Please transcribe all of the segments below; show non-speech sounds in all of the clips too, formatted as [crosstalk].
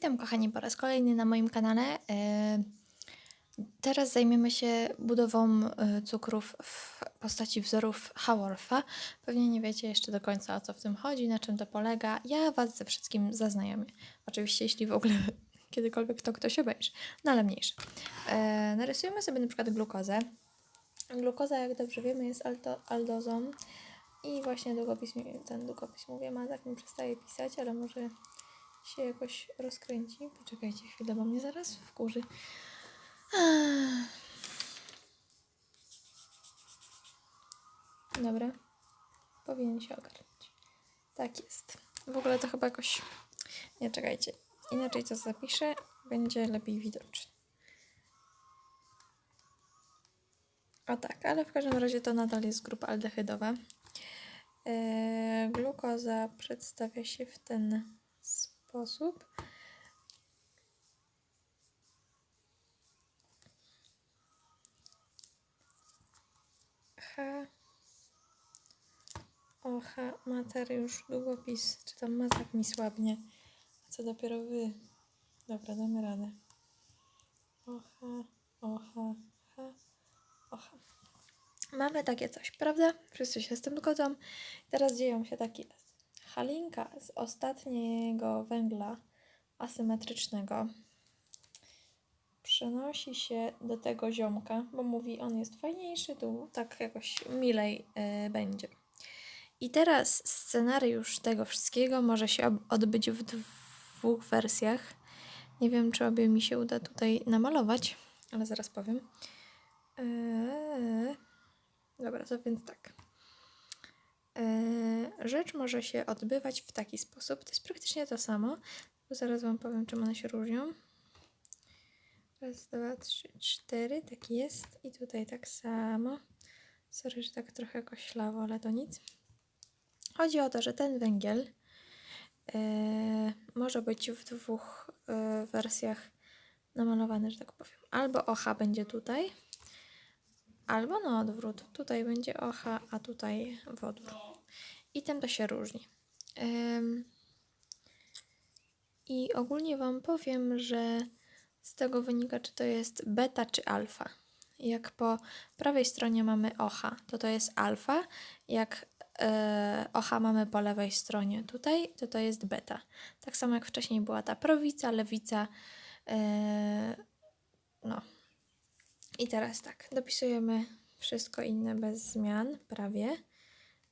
Witam kochani po raz kolejny na moim kanale. E, Teraz zajmiemy się budową e, cukrów w postaci wzorów Hawortha. Pewnie nie wiecie jeszcze do końca o co w tym chodzi, na czym to polega. Ja Was ze wszystkim zaznajomię. Oczywiście, jeśli w ogóle [laughs] kiedykolwiek to ktoś obejrzy, no ale mniejsze. E, narysujemy sobie na przykład glukozę. Glukoza, jak dobrze wiemy, jest alto, aldozą. I właśnie długopis, ten długopis mówię, ma tak mi przestaje pisać, ale może się jakoś rozkręci. Poczekajcie chwilę, bo mnie zaraz wkurzy. Dobra. Powinien się ogarnąć. Tak jest. W ogóle to chyba jakoś... Nie, czekajcie. Inaczej to zapiszę, będzie lepiej widoczne. O tak, ale w każdym razie to nadal jest grupa aldehydowa. Eee, glukoza przedstawia się w ten sposób. H. O, H. Materiusz, długopis. Czy tam mazak mi słabnie? A co dopiero wy? Dobra, damy radę. O. H. O, H. Mamy takie coś, prawda? Wszyscy się z tym zgodzą. Teraz dzieją się takie halinka z ostatniego węgla asymetrycznego przenosi się do tego ziomka, bo mówi, on jest fajniejszy, tu tak jakoś milej y, będzie. I teraz scenariusz tego wszystkiego może się odbyć w dwóch wersjach. Nie wiem, czy obie mi się uda tutaj namalować, ale zaraz powiem. Eee, dobra, to więc tak. Eee, rzecz może się odbywać w taki sposób. To jest praktycznie to samo, zaraz Wam powiem, czym one się różnią. Raz, dwa, trzy, cztery, tak jest. I tutaj tak samo. Sorry, że tak trochę koślawo, ale to nic. Chodzi o to, że ten węgiel e, może być w dwóch e, wersjach namalowany, że tak powiem. Albo OH będzie tutaj, albo na odwrót. Tutaj będzie OH, a tutaj wodór. I tym to się różni. I ogólnie Wam powiem, że z tego wynika, czy to jest beta czy alfa. Jak po prawej stronie mamy OH, to to jest alfa. Jak e, OH mamy po lewej stronie tutaj, to to jest beta. Tak samo jak wcześniej była ta prawica, lewica. E, no. I teraz tak, dopisujemy wszystko inne bez zmian, prawie.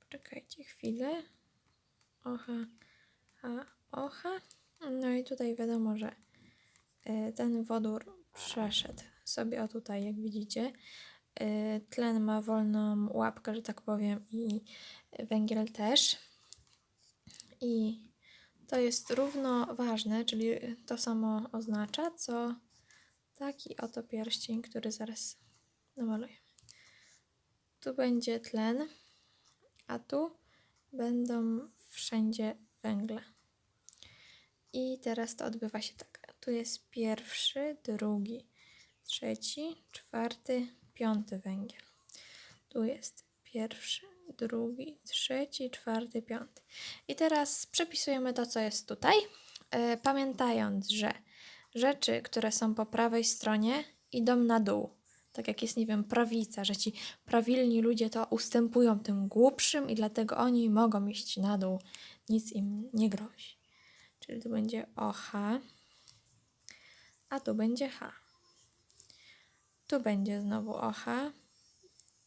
Poczekajcie chwilę. OH, a OH. No i tutaj wiadomo, że e, ten wodór przeszedł sobie o tutaj, jak widzicie. E, Tlen ma wolną łapkę, że tak powiem, i węgiel też. I to jest równo ważne, czyli to samo oznacza, co taki oto pierścień, który zaraz namalujemy. Tu będzie tlen, a tu będą wszędzie węgle. I teraz to odbywa się tak. Tu jest pierwszy, drugi, trzeci, czwarty, piąty węgiel. Tu jest pierwszy, drugi, trzeci, czwarty, piąty. I teraz przepisujemy to, co jest tutaj, e, pamiętając, że rzeczy, które są po prawej stronie, idą na dół. Tak jak jest, nie wiem, prawica, że ci prawilni ludzie to ustępują tym głupszym i dlatego oni mogą iść na dół. Nic im nie grozi. Czyli tu będzie OH, a tu będzie H. Tu będzie znowu OH,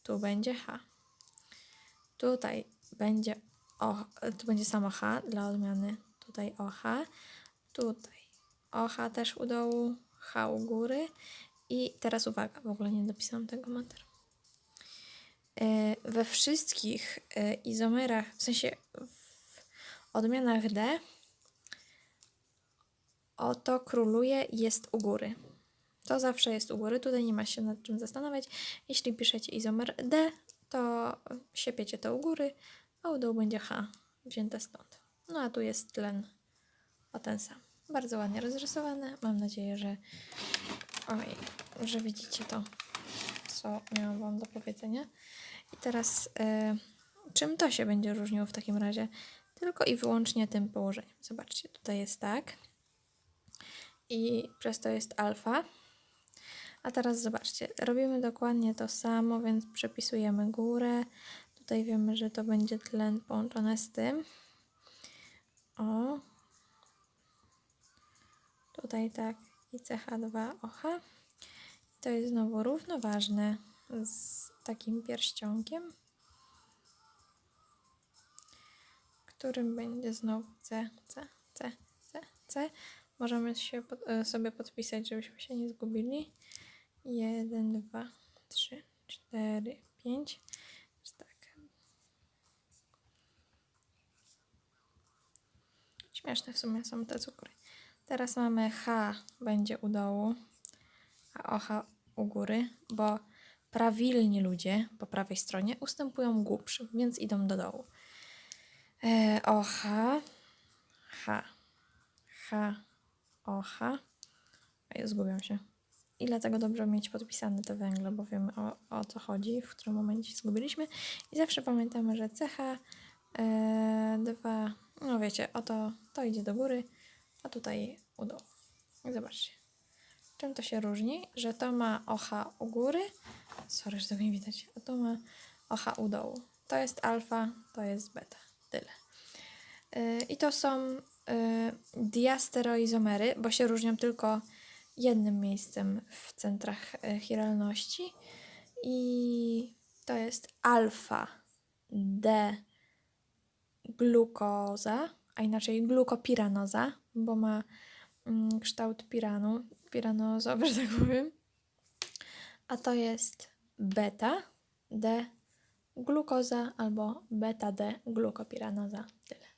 tu będzie H. Tutaj będzie o, tu będzie samo H dla odmiany. Tutaj OH, tutaj OH też u dołu, H u góry. I teraz uwaga, w ogóle nie dopisałam tego materu. E, We wszystkich e, izomerach, w sensie w odmianach D, oto króluje jest u góry. To zawsze jest u góry, tutaj nie ma się nad czym zastanawiać. Jeśli piszecie izomer D, to siepiecie to u góry, a u dołu będzie H, wzięte stąd. No a tu jest tlen o ten sam. Bardzo ładnie rozrysowane. Mam nadzieję, że oj, że widzicie to, co miałam Wam do powiedzenia. I teraz e, czym to się będzie różniło w takim razie? Tylko i wyłącznie tym położeniem. Zobaczcie, tutaj jest tak. i przez to jest alfa. A teraz zobaczcie, robimy dokładnie to samo, więc przepisujemy górę. Tutaj wiemy, że to będzie tlen połączone z tym. O. Tutaj tak i CH2OH. To jest znowu równoważne z takim pierścionkiem, którym będzie znowu C, C, C, C, C. Możemy się pod, e, sobie podpisać, żebyśmy się nie zgubili. 1, 2, 3, 4, 5. Tak. Śmieszne w sumie są te cukry. Teraz mamy H będzie u dołu, a OH u góry, bo prawilni ludzie po prawej stronie ustępują głupszym, więc idą do dołu. E, OH, H, H, OH. Ja zgubiam się. I dlatego dobrze mieć podpisane te węgle, bo wiemy o, o co chodzi, w którym momencie zgubiliśmy. I zawsze pamiętamy, że CH, e, 2, no wiecie, oto to idzie do góry, a tutaj u dołu. I zobaczcie. Czym to się różni? Że to ma OH u góry, sorry, że tego nie widać, a to ma OH u dołu. To jest alfa, to jest beta. Tyle. Yy, I to są yy, diastereoizomery, bo się różnią tylko jednym miejscem w centrach chiralności. I to jest alfa D glukoza, a inaczej glukopiranoza, bo ma kształt piranu, piranozowy, [laughs] że tak powiem. A to jest beta D glukoza albo beta D glukopiranoza. Tyle.